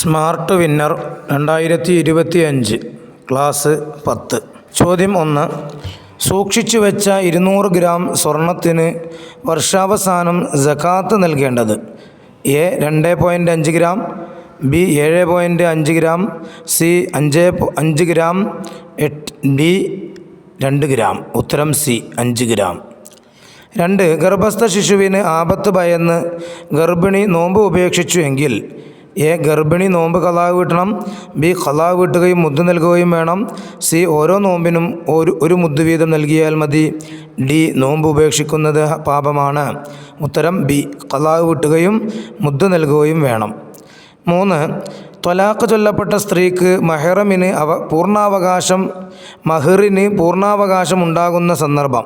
Smart winner രണ്ടായിരത്തി ഇരുപത്തി അഞ്ച് ക്ലാസ് പത്ത്. ചോദ്യം ഒന്ന്. സൂക്ഷിച്ചു വെച്ച ഇരുന്നൂറ് ഗ്രാം സ്വർണത്തിന് വർഷാവസാനം ജക്കാത്ത് നൽകേണ്ടത്. എ രണ്ട് പോയിന്റ് അഞ്ച് ഗ്രാം. ബി ഏഴ് പോയിന്റ് അഞ്ച് ഗ്രാം. സി അഞ്ച് അഞ്ച് ഗ്രാം. എട്ട് ഡി രണ്ട് ഗ്രാം. ഉത്തരം സി അഞ്ച് ഗ്രാം. രണ്ട് ഗർഭസ്ഥ ശിശുവിന് ആപത്ത് ഭയന്ന് ഗർഭിണി നോമ്പ് ഉപേക്ഷിച്ചു എങ്കിൽ എ ഗർഭിണി നോമ്പ് കലാവ് വീട്ടണം ബി കലാവ് വീട്ടുകയും മുദ്ദ് നൽകുകയും വേണം. സി ഓരോ നോമ്പിനും ഒരു ഒരു മുദ്ദ് വീതം നൽകിയാൽ മതി. ഡി നോമ്പ് ഉപേക്ഷിക്കുന്നത് പാപമാണ്. ഉത്തരം ബി കലാവ് വീട്ടുകയും മുദ്ദ് നൽകുകയും വേണം. മൂന്ന് ത്വലാഖ് ചൊല്ലപ്പെട്ട സ്ത്രീക്ക് മെഹ്റമിന് അവ പൂർണാവകാശം മഹറിന് പൂർണാവകാശം ഉണ്ടാകുന്ന സന്ദർഭം.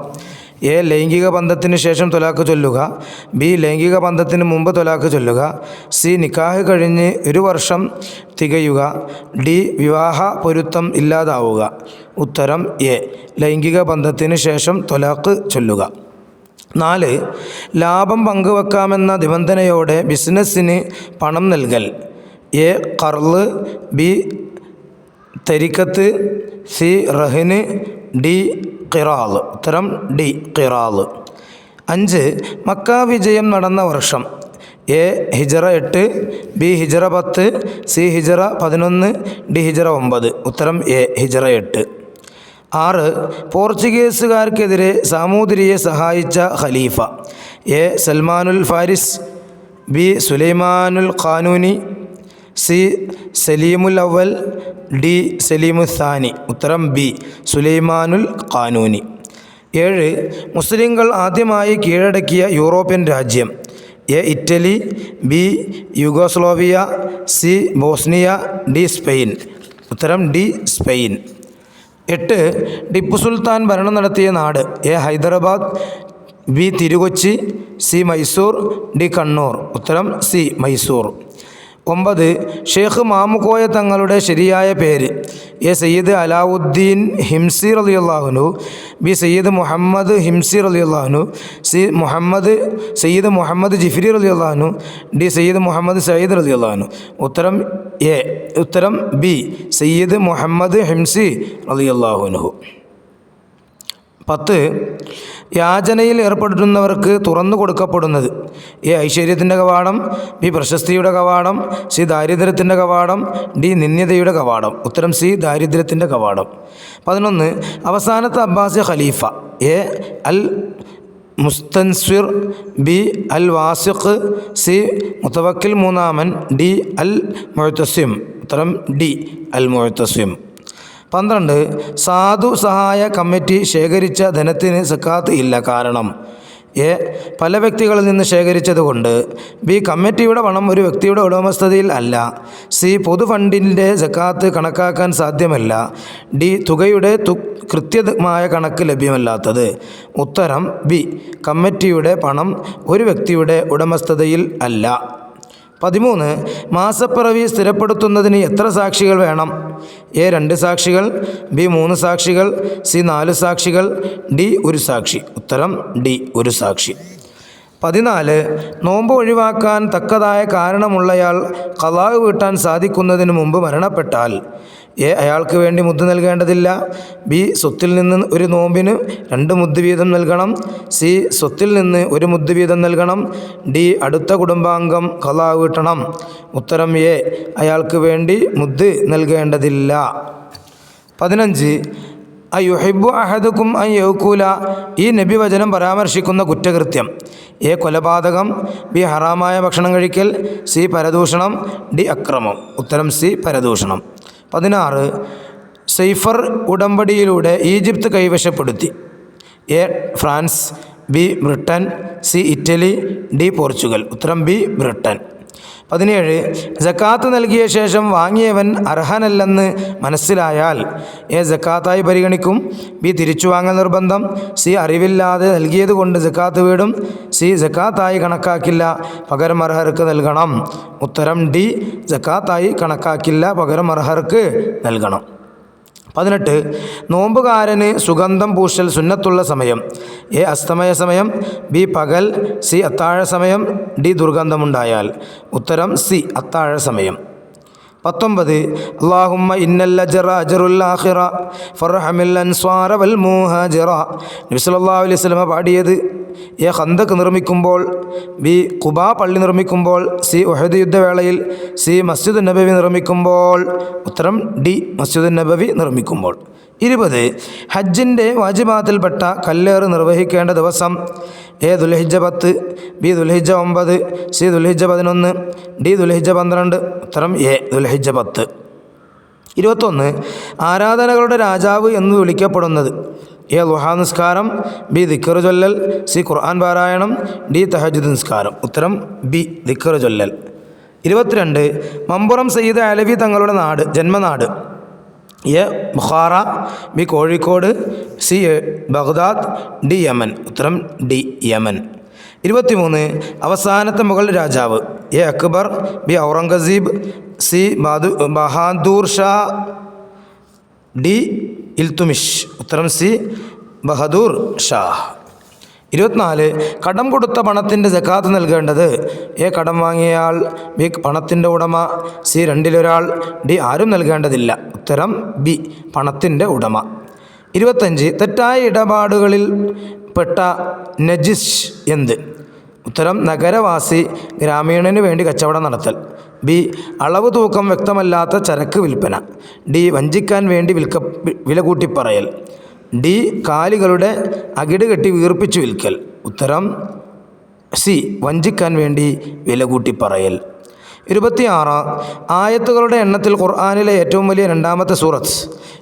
എ ലൈംഗിക ബന്ധത്തിന് ശേഷം തൊലാക്ക് ചൊല്ലുക. ബി ലൈംഗിക ബന്ധത്തിന് മുമ്പ് തൊലാക്ക് ചൊല്ലുക. സി നിക്കാഹ് കഴിഞ്ഞ് ഒരു വർഷം തികയുക. ഡി വിവാഹ പൊരുത്തം ഇല്ലാതാവുക. ഉത്തരം എ ലൈംഗിക ബന്ധത്തിന് ശേഷം തൊലാക്ക് ചൊല്ലുക. നാല് ലാഭം പങ്കുവെക്കാമെന്ന നിബന്ധനയോടെ ബിസിനസ്സിന് പണം നൽകൽ. എ കർൾ ബി തരിക്കത്ത് സി റഹിന് ഡി ഖിറാൽ ഉത്തരം ഡി ഖിറാൽ അഞ്ച് മക്ക വിജയം നടന്ന വർഷം. എ ഹിജറ എട്ട് ബി ഹിജറ പത്ത് സി ഹിജറ പതിനൊന്ന് ഡി ഹിജറ ഒമ്പത്. ഉത്തരം എ ഹിജറ എട്ട്. ആറ് പോർച്ചുഗീസുകാർക്കെതിരെ സാമൂതിരിയെ സഹായിച്ച ഖലീഫ. എ സൽമാനുൽ ഫാരിസ് ബി സുലൈമാനുൽ ഖാനൂനി സി സലീമുൽ അവൽ ഡി സലീമു സാനി ഉത്തരം ബി സുലൈമാനുൽ ഖാനൂനി. ഏഴ് മുസ്ലിങ്ങൾ ആദ്യമായി കീഴടക്കിയ യൂറോപ്യൻ രാജ്യം. A Italy B Yugoslavia C Bosnia D Spain. ഉത്തരം ഡി സ്പെയിൻ. എട്ട് ടിപ്പു സുൽത്താൻ ഭരണം നടത്തിയ നാട്. A Hyderabad B Thirukochi C Mysore D Kannur. ഉത്തരം സി മൈസൂർ. ഒമ്പത് ഷെയ്ഖ് മാമുക്കോയ തങ്ങളുടെ ശരിയായ പേര്. എ സയ്യിദ് അലാവുദ്ദീൻ ഹിംസി അള്ളാഹുനു ബി സയ്യിദ് മുഹമ്മദ് ഹിംസി അള്ളാഹുനു സി മുഹമ്മദ് സയ്യിദ് മുഹമ്മദ് ജിഫ്രി റലിയുള്ളാഹുനു ഡി സയ്യിദ് മുഹമ്മദ് സയ്യിദ് റലിയുള്ളാഹുനു ഉത്തരം എ ഉത്തരം ബി സയ്യിദ് മുഹമ്മദ് ഹിംസി റലിയുള്ളാഹുനു പത്ത് യാചനയിൽ ഏർപ്പെടുന്നവർക്ക് തുറന്നു കൊടുക്കപ്പെടുന്നത്. എ ഐശ്വര്യത്തിന്റെ കവാടം ബി പ്രശസ്തിയുടെ കവാടം സി ദാരിദ്ര്യത്തിന്റെ കവാടം ഡി നിന്ദ്യതയുടെ കവാടം. ഉത്തരം സി ദാരിദ്ര്യത്തിന്റെ കവാടം. പതിനൊന്ന് അവസാനത്തെ അബ്ബാസി ഖലീഫ. A Al മുസ്തൻസ്വിർ B Al Wasiq C മുത്തവക്കിൽ മൂന്നാമൻ ഡി അൽ മൊഴത്തസ്യം ഉത്തരം ഡി അൽ മുഴത്തസ്വിം പന്ത്രണ്ട് സാധു സഹായ കമ്മിറ്റി ശേഖരിച്ച ധനത്തിന് സക്കാത്ത് ഇല്ല. കാരണം എ പല വ്യക്തികളിൽ നിന്ന് ശേഖരിച്ചതുകൊണ്ട് ബി കമ്മിറ്റിയുടെ പണം ഒരു വ്യക്തിയുടെ ഉടമസ്ഥതയിൽ അല്ല. സി പൊതു ഫണ്ടിന്റെ സക്കാത്ത് കണക്കാക്കാൻ സാധ്യമല്ല. ഡി തുകയുടെ തു കൃത്യമായ കണക്ക് ലഭ്യമല്ലാത്തത്. ഉത്തരം ബി കമ്മിറ്റിയുടെ പണം ഒരു വ്യക്തിയുടെ ഉടമസ്ഥതയിൽ അല്ല. പതിമൂന്ന് മാസപ്പിറവി സ്ഥിരപ്പെടുത്തുന്നതിന് എത്ര സാക്ഷികൾ വേണം? എ രണ്ട് സാക്ഷികൾ ബി മൂന്ന് സാക്ഷികൾ സി നാല് സാക്ഷികൾ ഡി ഒരു സാക്ഷി. ഉത്തരം ഡി ഒരു സാക്ഷി. പതിനാല് നോമ്പ് ഒഴിവാക്കാൻ തക്കതായ കാരണമുള്ളയാൾ കലാവ് വീട്ടാൻ സാധിക്കുന്നതിന് മുമ്പ് മരണപ്പെട്ടാൽ. എ അയാൾക്ക് വേണ്ടി മുദ്ദ് നൽകേണ്ടതില്ല. ബി സ്വത്തിൽ നിന്ന് ഒരു നോമ്പിന് രണ്ട് മുദ്ദ് വീതം നൽകണം. സി സ്വത്തിൽ നിന്ന് ഒരു മുദ്ദ് വീതം നൽകണം. ഡി അടുത്ത കുടുംബാംഗം കഥ വീട്ടണം ഉത്തരം എ അയാൾക്ക് വേണ്ടി മുദ്ദ് നൽകേണ്ടതില്ല. പതിനഞ്ച് അഹദുക്കും അ യൗക്കൂല ഈ നബി വചനം പരാമർശിക്കുന്ന കുറ്റകൃത്യം. എ കൊലപാതകം. ബി ഹറാമായ ഭക്ഷണം കഴിക്കൽ. സി പരദൂഷണം. ഡി അക്രമം. ഉത്തരം സി പരദൂഷണം. പതിനാറ് സൈഫർ ഉടമ്പടിയിലൂടെ Egypt കൈവശപ്പെടുത്തി. A. France B. Britain C. Italy D. Portugal. ഉത്തരം ബി. ബ്രിട്ടൻ. പതിനേഴ് ജക്കാത്ത് നൽകിയ ശേഷം വാങ്ങിയവൻ അർഹനല്ലെന്ന് മനസ്സിലായാൽ എ ജക്കാത്തായി പരിഗണിക്കും. ബി തിരിച്ചു വാങ്ങൽ നിർബന്ധം. സി അറിവില്ലാതെ നൽകിയത് കൊണ്ട് ജക്കാത്ത് വീടും. സി ജക്കാത്തായി കണക്കാക്കില്ല പകരം അർഹർക്ക് നൽകണം. ഉത്തരം ഡി ജക്കാത്തായി കണക്കാക്കില്ല പകരം അർഹർക്ക് നൽകണം. പതിനെട്ട് നോമ്പുകാരന് സുഗന്ധം പൂശൽ സുന്നത്തുള്ള സമയം. എ അസ്തമയ സമയം. ബി പകൽ. സി അത്താഴ സമയം. ഡി ദുർഗന്ധമുണ്ടായാൽ. ഉത്തരം സി അത്താഴ സമയം. പത്തൊമ്പത് അള്ളാഹുമ്മ ഇന്നല്ല ജറ അജറുൽ ആഖിറ. ഫർഹമിൽ അൻസ്വാറ വൽ മൂഹാജിറ. നബി സല്ലല്ലാഹു അലൈഹി വസല്ലം പാടിയത് എ ഹന്തക്ക് നിർമ്മിക്കുമ്പോൾ ബി കുബാ പള്ളി നിർമ്മിക്കുമ്പോൾ സി ഒഹദ് യുദ്ധവേളയിൽ സി മസ്ജിദ് നബവി നിർമ്മിക്കുമ്പോൾ ഉത്തരം ഡി മസ്ജിദ് നബവി നിർമ്മിക്കുമ്പോൾ. ഇരുപത് ഹജ്ജിന്റെ വാജിബാത്തിൽപ്പെട്ട കല്ലേറ് നിർവഹിക്കേണ്ട ദിവസം എ ദുൽഹിജ പത്ത് ബി ദുൽഹിജ ഒമ്പത് സി ദുൽഹിജ പതിനൊന്ന് ഡി ദുൽഹിജ പന്ത്രണ്ട് ഉത്തരം എ ദുൽഹിജ പത്ത്. ഇരുപത്തൊന്ന് ആരാധനകളുടെ രാജാവ് എന്ന് വിളിക്കപ്പെടുന്നത്. എ ലുഹാ നിസ്കാരം ബി ദിക്കറ് ചൊല്ലൽ സി ഖുർആൻ പാരായണം ഡി തഹജുദ് നിസ്കാരം. ഉത്തരം ബി ദിക്കറ് ചൊല്ലൽ. ഇരുപത്തിരണ്ട് മമ്പുറം സയ്യിദ് അലവി തങ്ങളുടെ നാട് ജന്മനാട്. A Bukhara B Kozhikode C Baghdad D Yemen. ഉത്തരം ഡി യമൻ. ഇരുപത്തിമൂന്ന് അവസാനത്തെ മുഗൾ രാജാവ്. A Akbar B Aurangzeb C Bahadur Bahadur Shah D Iltutmish ഉത്തരം സി ബഹദൂർ ഷാ ഇരുപത്തിനാല് കടം കൊടുത്ത പണത്തിന്റെ ജക്കാത്ത് നൽകേണ്ടത്. എ കടം വാങ്ങിയയാൾ ബി പണത്തിന്റെ ഉടമ. സി രണ്ടിലൊരാൾ. ഡി ആരും നൽകേണ്ടതില്ല. ഉത്തരം ബി പണത്തിന്റെ ഉടമ. ഇരുപത്തഞ്ച് തെറ്റായ ഇടപാടുകളിൽ പെട്ട നജിസ് എന്ത്? ഉത്തരം നഗരവാസി ഗ്രാമീണന് വേണ്ടി കച്ചവടം നടത്തൽ. ബി. അളവ് തൂക്കം വ്യക്തമല്ലാത്ത ചരക്ക് വിൽപ്പന. ഡി. വഞ്ചിക്കാൻ വേണ്ടി വിൽക്ക വില കൂട്ടിപ്പറയൽ ഡി. കാലികളുടെ അകിട് കെട്ടി വീർപ്പിച്ചു വിൽക്കൽ. ഉത്തരം സി. വഞ്ചിക്കാൻ വേണ്ടി വില കൂട്ടിപ്പറയൽ ഇരുപത്തിയാറ്. ആയത്തുകളുടെ എണ്ണത്തിൽ ഖുർആാനിലെ ഏറ്റവും വലിയ രണ്ടാമത്തെ സൂറത്ത്.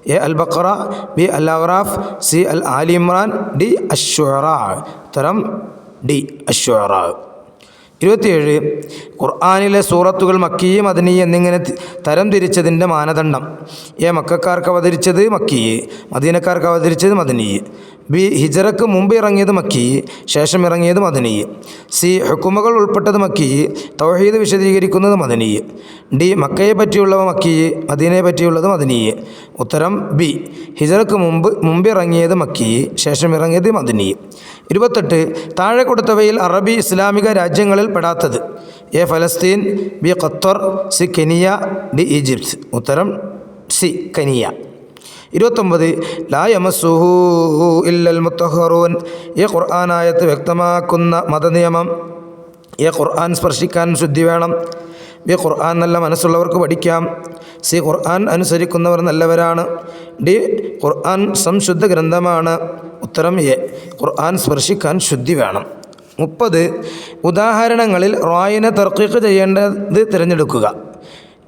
A. Al ബക്ര B. Al അഹ്റാഫ് C. Al Al Imran D. അശ്വറ ഉത്തരം ഡി അശ്വറ. ഇരുപത്തിയേഴ് ഖുർആാനിലെ സൂറത്തുകൾ മക്കിയെ മദനി എന്നിങ്ങനെ തരം തിരിച്ചതിന്റെ മാനദണ്ഡം. എ മക്കാർക്ക് അവതരിച്ചത് മക്കിയെ മദീനക്കാർക്ക് അവതരിച്ചത് മദനീ ബി ഹിജറക്ക് മുമ്പ് ഇറങ്ങിയത് മക്കി ശേഷം ഇറങ്ങിയത് മദനീ. സി ഹുക്കുമകൾ ഉൾപ്പെട്ടത് മക്കി തൗഹീദ് വിശദീകരിക്കുന്നത് മദനീ. ഡി മക്കയെ പറ്റിയുള്ളവ മക്കി മദീനയെ പറ്റിയുള്ളത് മദനീ. ഉത്തരം ബി ഹിജറക്ക് മുമ്പ് മുമ്പ് ഇറങ്ങിയത് മക്കി ശേഷം ഇറങ്ങിയത് മദനീ. ഇരുപത്തെട്ട് താഴെ കൊടുത്തവയിൽ അറബി ഇസ്ലാമിക രാജ്യങ്ങളിൽ പെടാത്തത്. A Palestine B Qatar C Kenya D Egypt. ഉത്തരം സി കനിയ. ഇരുപത്തൊമ്പത് ലായമസുഹു ഇല്ലൽ മുത്തഹറൂൻ. ഈ ഖുർആാനായത്ത് വ്യക്തമാക്കുന്ന മതനിയമം. ഈ ഖുർആൻ സ്പർശിക്കാൻ ശുദ്ധി വേണം. ബി ഖുർആൻ നല്ല മനസ്സുള്ളവർക്ക് പഠിക്കാം. സി ഖുർആൻ അനുസരിക്കുന്നവർ നല്ലവരാണ്. ഡി ഖുർആൻ സംശുദ്ധ ഗ്രന്ഥമാണ്. ഉത്തരം എ ഖുർആൻ സ്പർശിക്കാൻ ശുദ്ധി വേണം. മുപ്പത് ഉദാഹരണങ്ങളിൽ റായിനെ തർക്കീക്ക് ചെയ്യേണ്ടത് തിരഞ്ഞെടുക്കുക.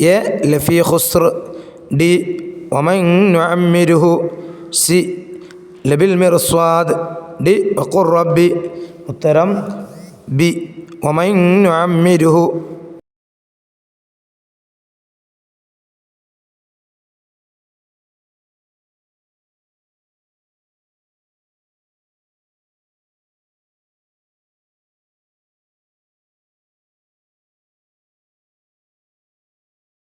എ ലഫി ഹുസ്ർ ഡി ഒമൈനുഹു സി ലബിൽ മിർസ്വാദ് ഡി വഖുർ റബ്ബി ഉത്തരം ബി ഒമൈനുഹു